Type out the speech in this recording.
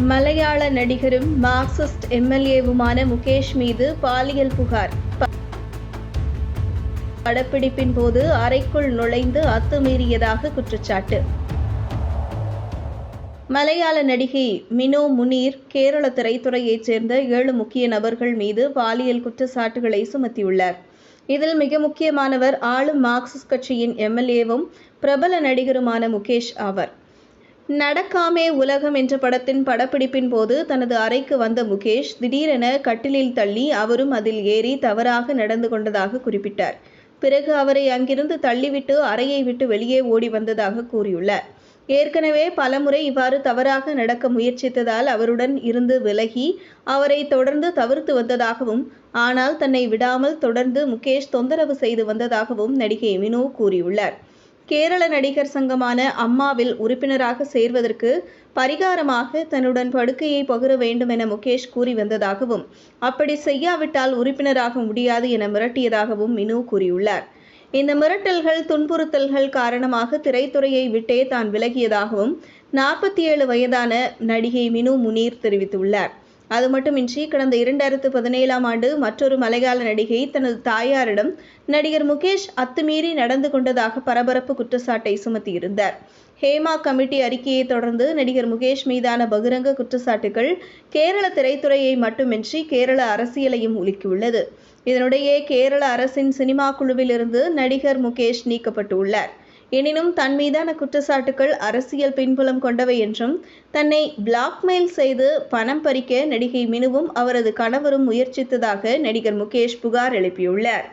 மலையாள நடிகரும் மார்க்சிஸ்ட் எம்எல்ஏவுமான முகேஷ் மீது பாலியல் புகார். படப்பிடிப்பின் போது அறைக்குள் நுழைந்து அத்துமீறியதாக குற்றச்சாட்டு. மலையாள நடிகை மினோ முனீர் கேரள திரைத்துறையைச் சேர்ந்த ஏழு முக்கிய நபர்கள் மீது பாலியல் குற்றச்சாட்டுகளை சுமத்தியுள்ளார். இதில் மிக முக்கியமானவர் ஆளும் மார்க்சிஸ்ட் கட்சியின் எம்எல்ஏவும் பிரபல நடிகருமான முகேஷ் ஆவர். நடக்காமே உலகம் என்ற படத்தின் படப்பிடிப்பின் போது தனது அறைக்கு வந்த முகேஷ் திடீரென கட்டிலில் தள்ளி அவரும் அதில் ஏறி தவறாக நடந்து கொண்டதாக குறிப்பிட்டார். பிறகு அவரை அங்கிருந்து தள்ளிவிட்டு அறையை விட்டு வெளியே ஓடி வந்ததாக கூறியுள்ளார். ஏற்கனவே பலமுறை இவ்வாறு தவறாக நடக்க முயற்சித்ததால் அவருடன் இருந்து விலகி அவரை தொடர்ந்து தவிர்த்து வந்ததாகவும் ஆனால் தன்னை விடாமல் தொடர்ந்து முகேஷ் தொந்தரவு செய்து வந்ததாகவும் நடிகை மினு கூறியுள்ளார். கேரள நடிகர் சங்கமான அம்மாவில் உறுப்பினராக சேர்வதற்கு பரிகாரமாக தன்னுடன் படுக்கையை பகிர வேண்டும் என முகேஷ் கூறி வந்ததாகவும் அப்படி செய்யாவிட்டால் உறுப்பினராக முடியாது என மிரட்டியதாகவும் மினு கூறியுள்ளார். இந்த மிரட்டல்கள் துன்புறுத்தல்கள் காரணமாக திரைத்துறையை விட்டே தான் விலகியதாகவும் நாற்பத்தி ஏழு வயதான நடிகை மினு முனீர் தெரிவித்துள்ளார். அது மட்டுமின்றி கடந்த இரண்டாயிரத்து பதினேழாம் ஆண்டு மற்றொரு மலையாள நடிகை தனது தாயாரிடம் நடிகர் முகேஷ் அத்துமீறி நடந்து கொண்டதாக பரபரப்பு குற்றச்சாட்டை சுமத்தியிருந்தார். ஹேமா கமிட்டி அறிக்கையை தொடர்ந்து நடிகர் முகேஷ் மீதான பகிரங்க குற்றச்சாட்டுகள் கேரள திரைத்துறையை மட்டுமின்றி கேரள அரசியலையும் உலுக்கியுள்ளது. இதனிடையே கேரள அரசின் சினிமா குழுவிலிருந்து நடிகர் முகேஷ் நீக்கப்பட்டுள்ளார். எனினும் தன் மீதான குற்றச்சாட்டுகள் அரசியல் பின்புலம் கொண்டவை என்றும் தன்னை பிளாக்மெயில் செய்து பணம் பறிக்க நடிகை மினுவும் அவரது கணவரும் முயற்சித்ததாக நடிகர் முகேஷ் புகார் எழுப்பியுள்ளார்.